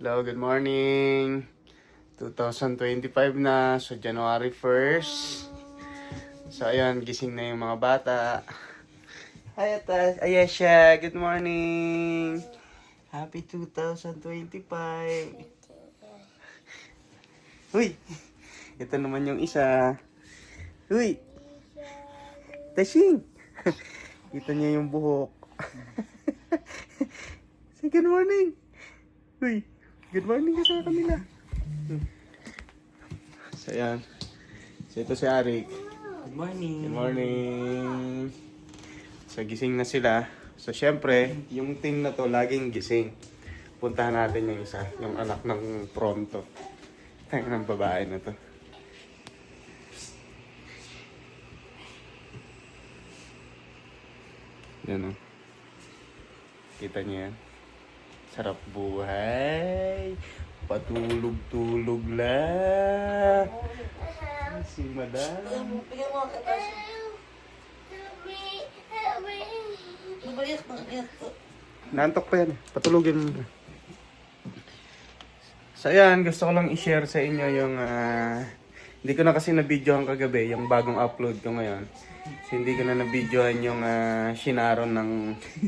Hello, good morning. 2025 na, so January 1st. So ayun, gising na yung mga bata. Hi, Atas. Ayesha, good morning. Happy 2025. Uy, ito naman yung isa. Uy, Tashing. Kita niya yung buhok. Say good morning. Uy, good morning ka sa kanila. Hmm. So, yan. So, ito si Arik. Good morning. Good morning. So, gising na sila. So, syempre, yung team na to, laging gising. Puntahan natin yung isa, yung anak ng pronto. Tayo ng babae na to. Yan o. Kita niyo yan. Sarap buhay. Patulog-tulog lang. Si madam. Bigyan mo ang katas. Mabayas na iyak to. Naantok pa yan. Patulogin mo. So ayan, gusto ko lang i-share sa inyo yung... ah, hindi ko na kasi na-videohan kagabi, yung bagong upload ko ngayon. So hindi ko na na-videohan yung uh, shinaron ng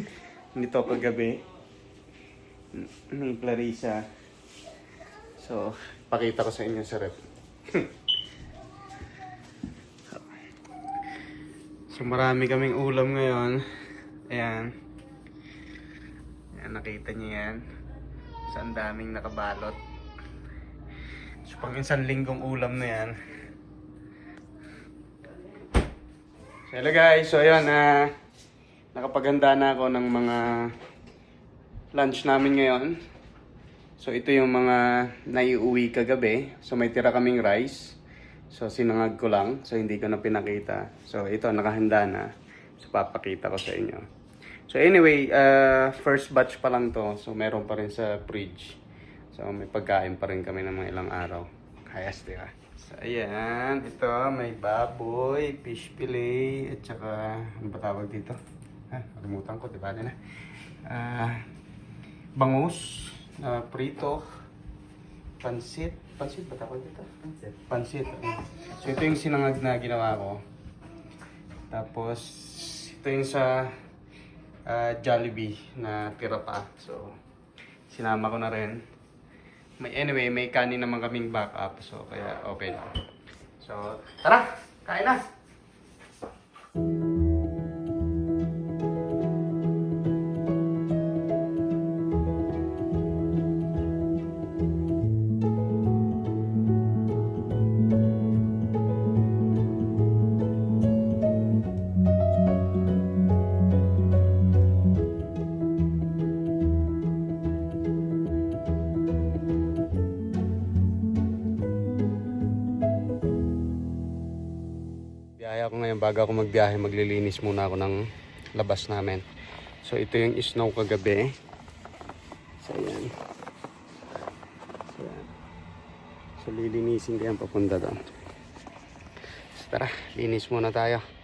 nito kagabi. Ni Clarissa. So, pakita ko sa inyo sa rep. so marami kaming ulam ngayon. Ayan. Ayan, nakita niyo yan. So, ang daming nakabalot. So, pang isang linggong ulam na yan. So, hello guys. So, ayun, ah, nakapaganda na ako ng mga lunch namin ngayon. So, ito yung mga naiuwi kagabi. So, may tira kaming rice. So, sinangag ko lang. So, hindi ko na pinakita. So, ito, nakahanda na. So, papakita ko sa inyo. So, anyway, uh, first batch pa lang to. So, meron pa rin sa fridge. So, may pagkain pa rin kami ng mga ilang araw. Kayas, di ba? So, ayan. Ito, may baboy, fish fillet, at saka, ano ba tawag dito? Ha, kalimutan ko, di ba? Ano na? Ah, bangus, ah, prito, pansit. Pansit ba tawag dito? Pansit. Pansit. So, ito yung sinangag na ginawa ko. Tapos, ito yung sa ah, Jollibee na tira pa. So, sinama ko na rin. May, anyway, may kanin naman kaming backup. So, kaya okay lang. So, tara! Kain na! Biyahe ako bago ako magbiyahe, maglilinis muna ako ng labas namin. So ito yung snow kagabi. So yan. So, yan. so lilinisin ko yan papunta doon. So tara, linis muna tayo.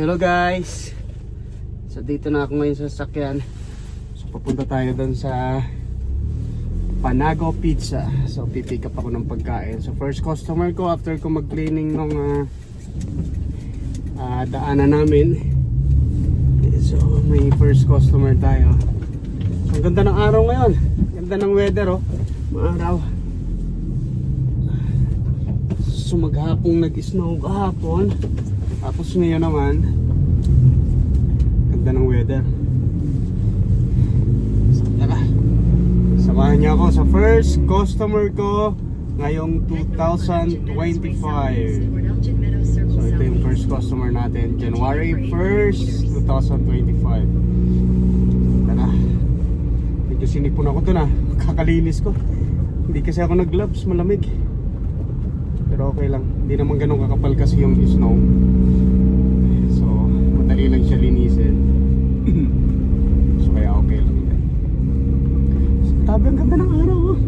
Hello guys. So dito na ako ngayon sa sasakyan. So papunta tayo doon sa Panago Pizza. So pipick up ako ng pagkain. So first customer ko after ko mag-cleaning ng ah, ah, daanan namin. So may first customer tayo. So, ang ganda ng araw ngayon. Ganda ng weather oh. Maaraw. So maghapong nag-snow kahapon. Tapos ngayon naman, ganda ng weather. So, tara. Samahan niyo ako sa first customer ko ngayong 2025. ito yung first customer natin. January 1st, 2025. Tara. Medyo sinipon ako dun ah. Kakalinis ko. Hindi kasi ako nag-gloves, malamig. Pero okay lang. Hindi naman ganun kakapal kasi yung snow. So, madali lang siya linisin. so, kaya okay lang din. So, ang ganda ng araw oh.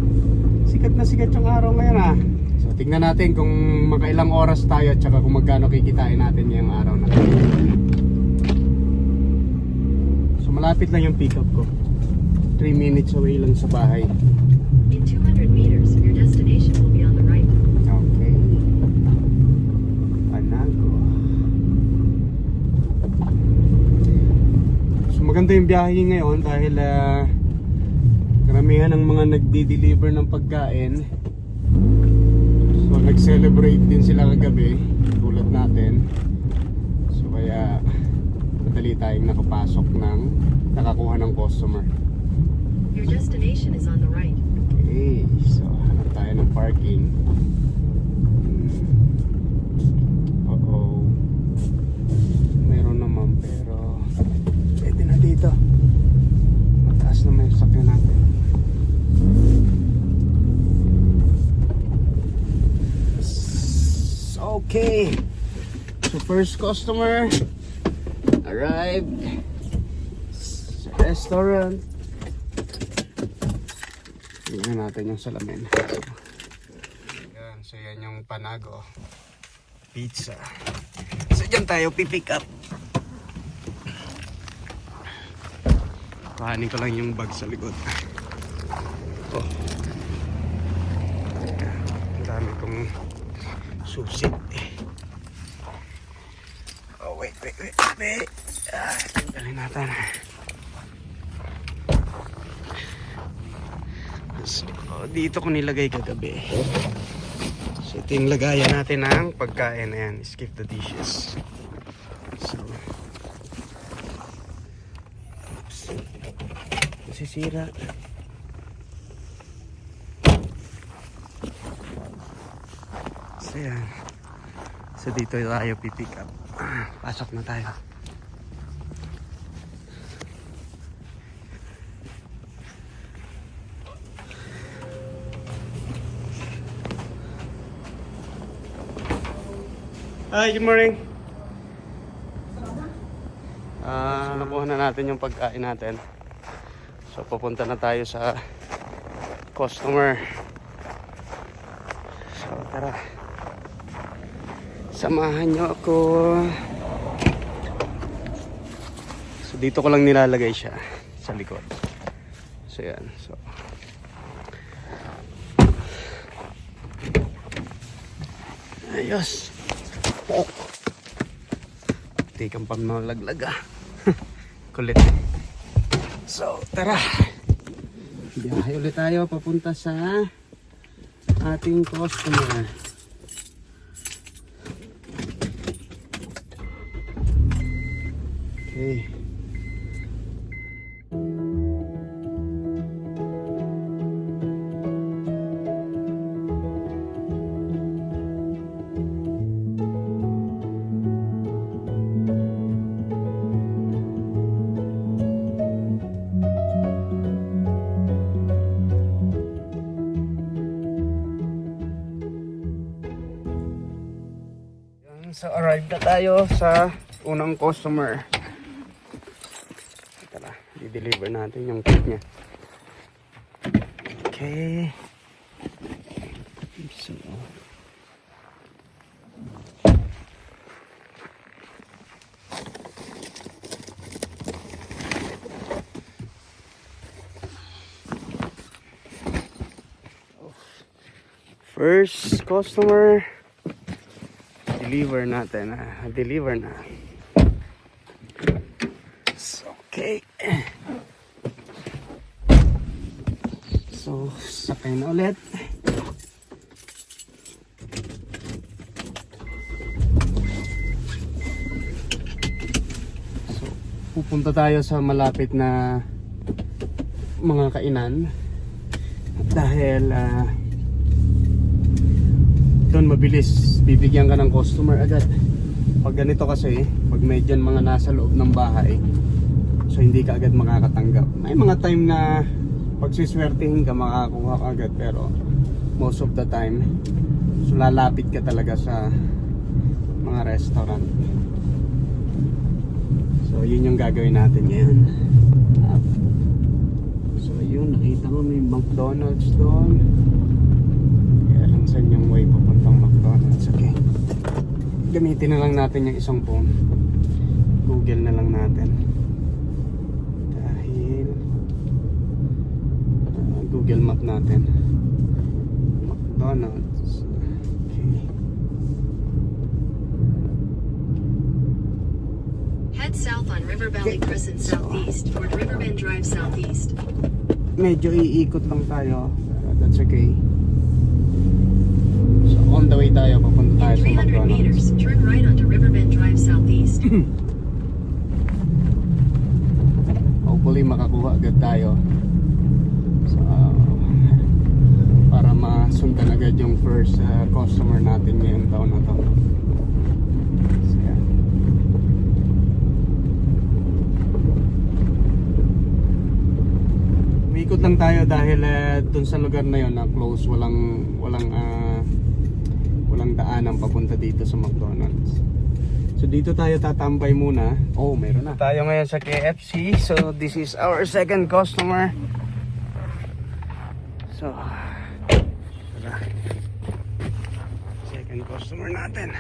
Sikat na sikat yung araw ngayon ah. So, tingnan natin kung makailang oras tayo at saka kung magkano kikitain natin ngayong araw na. So, malapit lang yung pick up ko. 3 minutes away lang sa bahay. In 200 meters, your destination will be on the right. Okay. Panago. So maganda yung biyahe ngayon dahil ah, karamihan ng mga nagdi-deliver ng pagkain. So nag-celebrate din sila kagabi tulad natin. So kaya madali tayong nakapasok ng nakakuha ng customer. Your destination is on the right. Okay, so hanap tayo ng parking. Hmm. Oo. Meron naman pero pwede na dito. Mataas naman yung sakyan natin. S- Okay. So first customer arrived sa restaurant. Tingnan natin yung salamin. Yan, so yan yung panago. Pizza. So dyan tayo pipick up. Kuhanin ko lang yung bag sa likod. Oh. Ang dami kong susit. Oh, wait, wait, wait. Ah, tanggalin natin. So, dito ko nilagay kagabi. So, ito yung lagayan natin ng pagkain. Ayan, skip the dishes. So, oops. Nasisira. So, yan. So, dito tayo pipick up. Pasok na tayo. Hi, good morning. Ah, nakuha na natin yung pagkain natin. So pupunta na tayo sa customer. So tara. Samahan niyo ako. So dito ko lang nilalagay siya sa likod. So yan. So Ayos. Oh. Tikang pang malaglag ah. Kulit. So, tara. Biyahe ulit tayo papunta sa ating customer. So arrived na tayo sa unang customer. Tara, i-deliver natin yung cake niya. Okay. So, First customer deliver natin ah. deliver na. So, okay. So sakay na ulit. So pupunta tayo sa malapit na mga kainan. Dahil ah doon mabilis bibigyan ka ng customer agad pag ganito kasi, pag may dyan mga nasa loob ng bahay, so hindi ka agad makakatanggap. May mga time na pag siswertihin ka, makakakuha ka agad, pero most of the time, so lalapit ka talaga sa mga restaurant. So yun yung gagawin natin ngayon. Up. So yun, nakita mo may McDonald's doon. Kaya lang saan yung way papuntang McDonald's. Okay. Gamitin na lang natin yung isang phone. Google na lang natin. Dahil ah, Google Map natin. McDonald's. Okay. Head south on River Valley Crescent southeast toward Riverbend Drive southeast. medyo iikot lang tayo that's okay so on the way tayo papunta tayo In sa 300 McDonald's meters, turn right onto Riverbend Drive southeast. hopefully makakuha agad tayo. So para masundan agad yung first uh, customer natin ngayong taon na to. So Umikot lang tayo dahil uh, dun sa lugar na yon na close walang walang ah, walang daanan papunta dito sa McDonald's. So dito tayo tatambay muna. Oh, meron na. Tayo ngayon sa KFC. So this is our second customer. So tara. Second customer natin.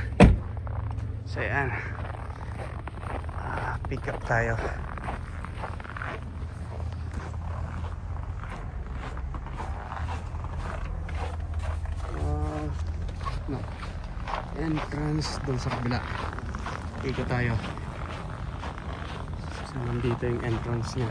So yan. Ah, pick up tayo. Ah, no. Entrance doon sa kabila. Ikot tayo. So, nandito yung entrance niya.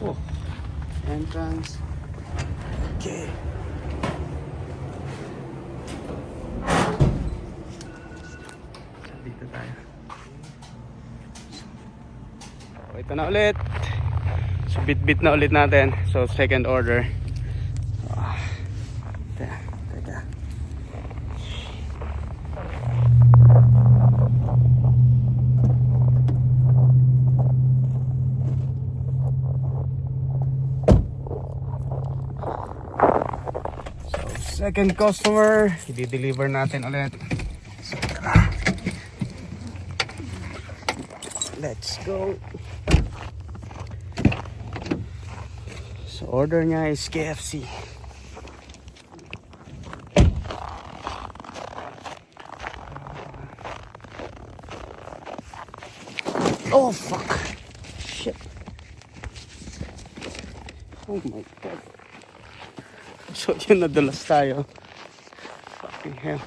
Oh, entrance. Na ulit. So bit-bit na ulit natin. So second order. So second customer, i-deliver natin ulit. So. Let's go. Order niya is KFC. Oh fuck. Shit. Oh my god. So yun nadulas tayo. Fucking hell.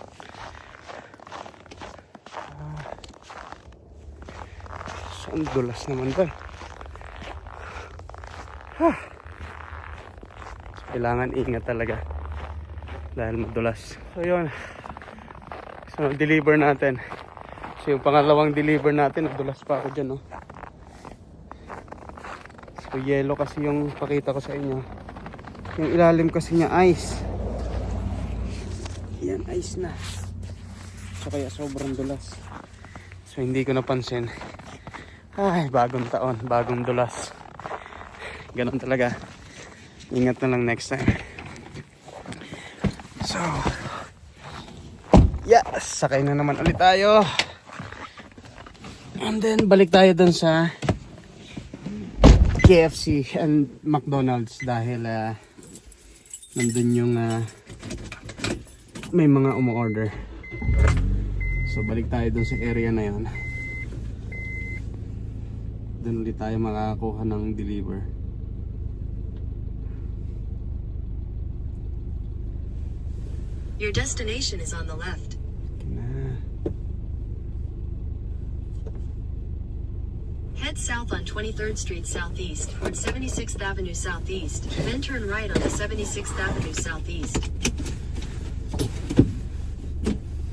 So ang dulas naman ba? Kailangan ingat talaga. Dahil madulas. So yun. So deliver natin. So yung pangalawang deliver natin nadulas pa ako dyan no? So yellow kasi yung pakita ko sa inyo. Yung ilalim kasi niya ice. Yan ice na. So kaya sobrang dulas. So hindi ko napansin. Ay bagong taon. Bagong dulas. Ganun talaga Ingat na lang next time. So, yes, sakay na naman ulit tayo. And then, balik tayo dun sa KFC and McDonald's dahil ah, nandun yung ah, may mga umu-order. So, balik tayo dun sa area na yon. Dun ulit tayo makakakuha ng deliver. Your destination is on the left. Na. Head south on 23rd Street Southeast toward 76th Avenue Southeast, then turn right onto 76th Avenue Southeast.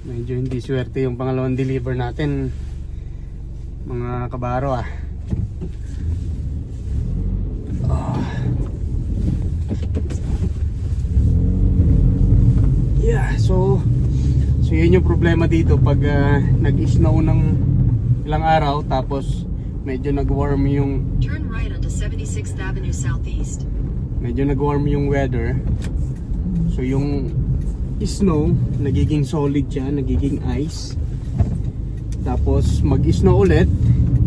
Medyo hindi swerte yung pangalawang deliver natin. Mga kabaro ah. Oh. so, so yun yung problema dito pag ah, nag-snow ng ilang araw tapos medyo nag-warm yung Turn right onto 76th Avenue Southeast. medyo nag-warm yung weather. So yung snow, nagiging solid siya, nagiging ice. Tapos mag-snow ulit.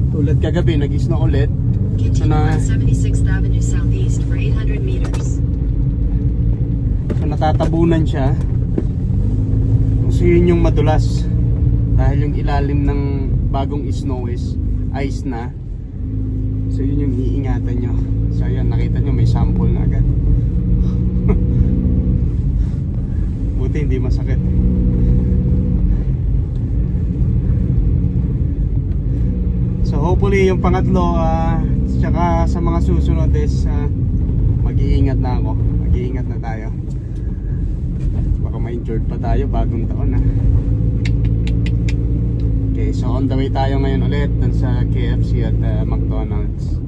Tulad kagabi, nag-snow ulit. Continue na- on 76th Avenue Southeast for 800 meters. So natatabunan siya. So yun yung madulas. Dahil yung ilalim ng bagong snow is ice na. So yun yung iingatan nyo. So ayan, nakita nyo may sample na agad. Buti hindi masakit. So hopefully yung pangatlo ah tsaka sa mga susunod is ah, mag-iingat na ako. Mag-iingat na tayo. Ma-injured pa tayo bagong taon na. Okay, so on the way tayo ngayon ulit dun sa KFC at ah, McDonald's.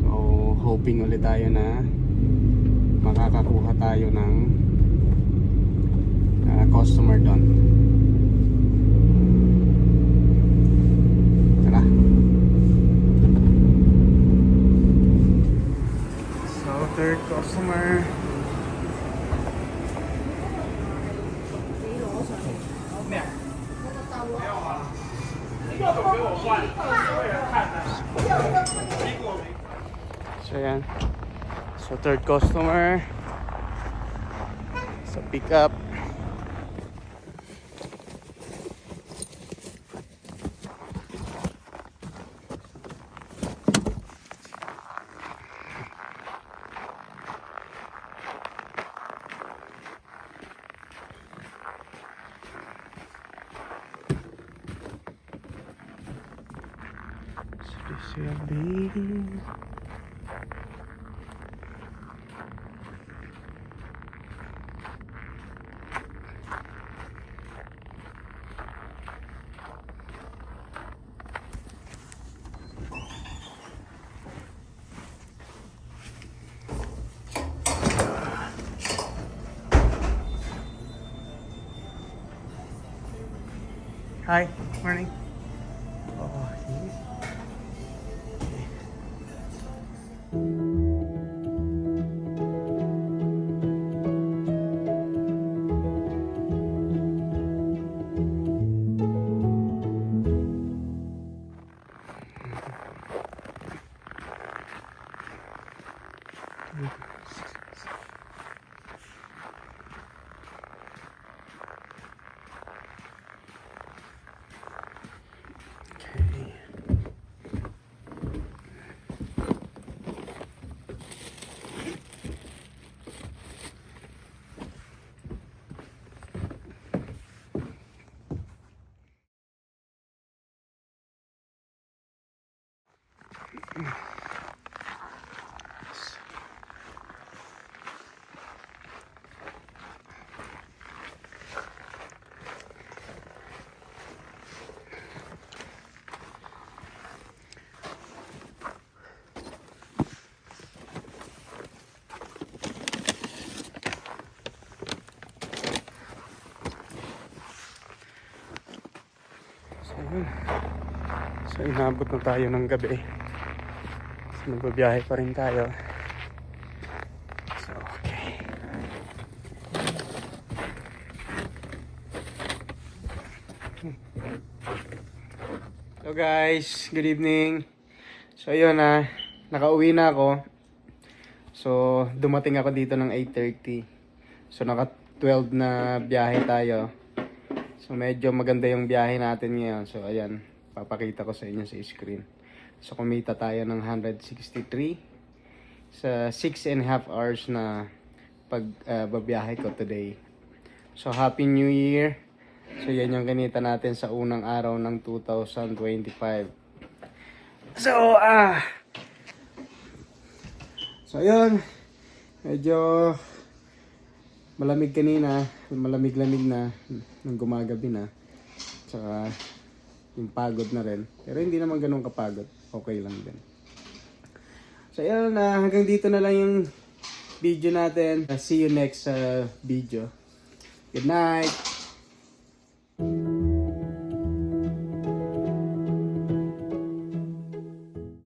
So hoping ulit tayo na makakakuha tayo ng ah, customer doon. Third customer. Sa pick up. So, this will. So, inabot na tayo ng gabi. So, nagbabiyahe pa rin tayo. So, okay. So guys, good evening. So ayun na, nakauwi na ako. So dumating ako dito ng 8.30. So naka 12 na biyahe tayo. So medyo maganda yung biyahe natin ngayon. So ayan, papakita ko sa inyo sa screen. So kumita tayo ng 163 sa 6 and a half hours na pag uh, babiyahe ko today. So Happy New Year! So yan yung kinita natin sa unang araw ng 2025. So ah So ayun, medyo malamig kanina, malamig-lamig na nung gumagabi na. Tsaka yung pagod na rin. Pero hindi naman ganun kapagod. Okay lang din. So ayun na hanggang dito na lang yung video natin. Uh, see you next uh, video. Good night.